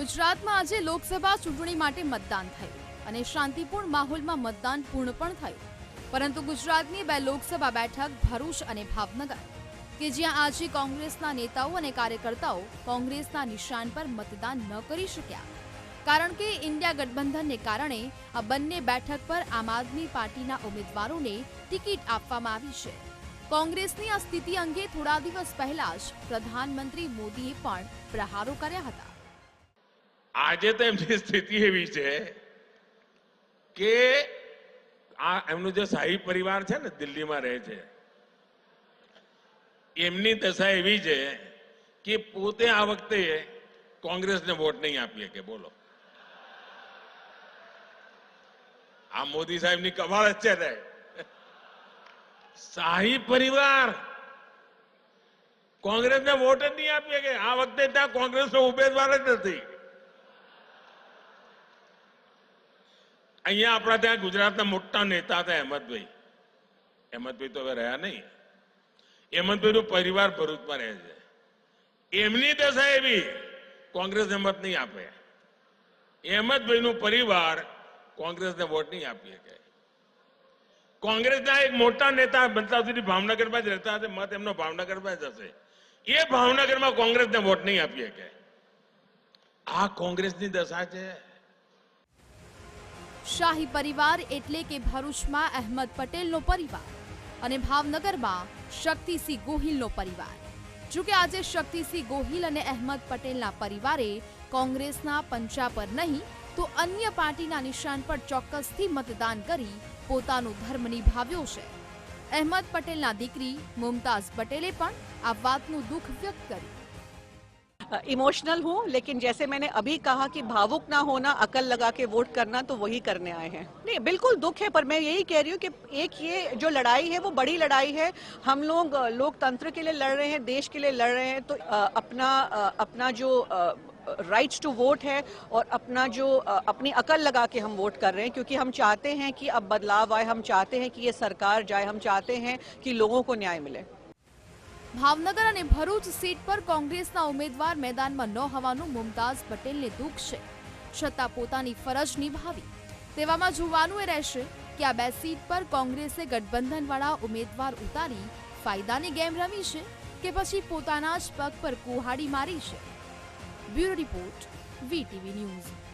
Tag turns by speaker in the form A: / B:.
A: ગુજરાતમાં આજે લોકસભા ચૂંટણી માટે મતદાન થયું અને શાંતિપૂર્ણ માહોલમાં મતદાન પૂર્ણ પણ થયું. પરંતુ ગુજરાતની બે લોકસભા બેઠક ભરૂચ અને ભાવનગર, કે જ્યાં આજે કોંગ્રેસના નેતાઓ અને કાર્યકર્તાઓ કોંગ્રેસના નિશાન પર મતદાન ન કરી શક્યા. કારણ કે ઇન્ડિયા ગઠબંધનને કારણે આ બંને બેઠક પર આમ આદમી પાર્ટીના ઉમેદવારોને ટિકિટ આપવામાં આવી છે. કોંગ્રેસની આ સ્થિતિ અંગે થોડા દિવસ પહેલા જ પ્રધાનમંત્રી મોદીએ પણ પ્રહારો કર્યા હતા.
B: આજે તો એમની સ્થિતિ એવી છે કે આ એમનું જે શાહી પરિવાર છે ને દિલ્હીમાં રહે છે, એમની દશા એવી છે કે પોતે આ વખતે કોંગ્રેસને વોટ નહીં આપીએ કે બોલો. આ મોદી સાહેબની કમાલ જ છે શાહી પરિવાર કોંગ્રેસને વોટ જ નહીં આપીએ કે આ વખતે ત્યાં કોંગ્રેસનો ઉમેદવાર જ નથી. અહીંયા આપણા ત્યાં ગુજરાતના મોટા નેતા હતા અહેમદભાઈ. અહેમદભાઈ તો હવે રહ્યા નહીં. અહેમદભાઈનો પરિવાર ભરૂચમાં રહે છે. એમની દશા એવી કોંગ્રેસને મત નહીં આપે. અહેમદભાઈનું પરિવાર કોંગ્રેસને વોટ નહીં આપી શકે કોંગ્રેસના એક મોટા નેતા બનતા સુધી ભાવનગરમાં જ રહેતા હશે, મત એમનો ભાવનગરમાં જ હશે. એ ભાવનગરમાં કોંગ્રેસને વોટ નહીં આપી શકે આ કોંગ્રેસની દશા છે.
A: શાહી પરિવાર એટલે કે ભરૂચમાં અહેમદ પટેલનો પરિવાર અને ભાવનગરમાં શક્તિસિંહ ગોહિલનો પરિવાર. જોકે આજે શક્તિસિંહ ગોહિલ અને અહેમદ પટેલના પરિવારે કોંગ્રેસના પંચા પર નહીં, તો અન્ય પાર્ટીના નિશાન પર ચોક્કસથી મતદાન કરી પોતાનો ધર્મ નિભાવ્યો છે. અહેમદ પટેલના દીકરી મુમતાઝ પટેલે પણ આ વાતનું દુઃખ વ્યક્ત કર્યું.
C: इमोशनल हूँ, लेकिन जैसे मैंने अभी कहा कि भावुक ना होना, अकल लगा के वोट करना तो वही करने आए हैं। नहीं, बिल्कुल दुख है, पर मैं यही कह रही हूँ कि एक ये जो लड़ाई है, वो बड़ी लड़ाई है। हम लोग लोकतंत्र के लिए लड़ रहे हैं, देश के लिए लड़ रहे हैं तो अपना अपना जो राइट्स टू वोट है और अपना जो अपनी अकल लगा के हम वोट कर रहे हैं, क्योंकि हम चाहते हैं कि अब बदलाव आए, हम चाहते हैं कि ये सरकार जाए, हम चाहते हैं कि लोगों को न्याय मिले।
A: ભાવનગર અને ભરૂચ સીટ પર કોંગ્રેસના ઉમેદવાર મેદાનમાં ન હોવાનું મુમતાઝ પટેલને દુઃખ છે. છતાં પોતાની ફરજ નિભાવી. તેવામાં જોવાનું એ રહેશે કે આ બે સીટ પર કોંગ્રેસે ગઠબંધનવાળા ઉમેદવાર ઉતારી ફાયદાની ગેમ રમી છે કે પછી પોતાના જ પગ પર કુહાડી મારી છે. Bureau report, VTV news.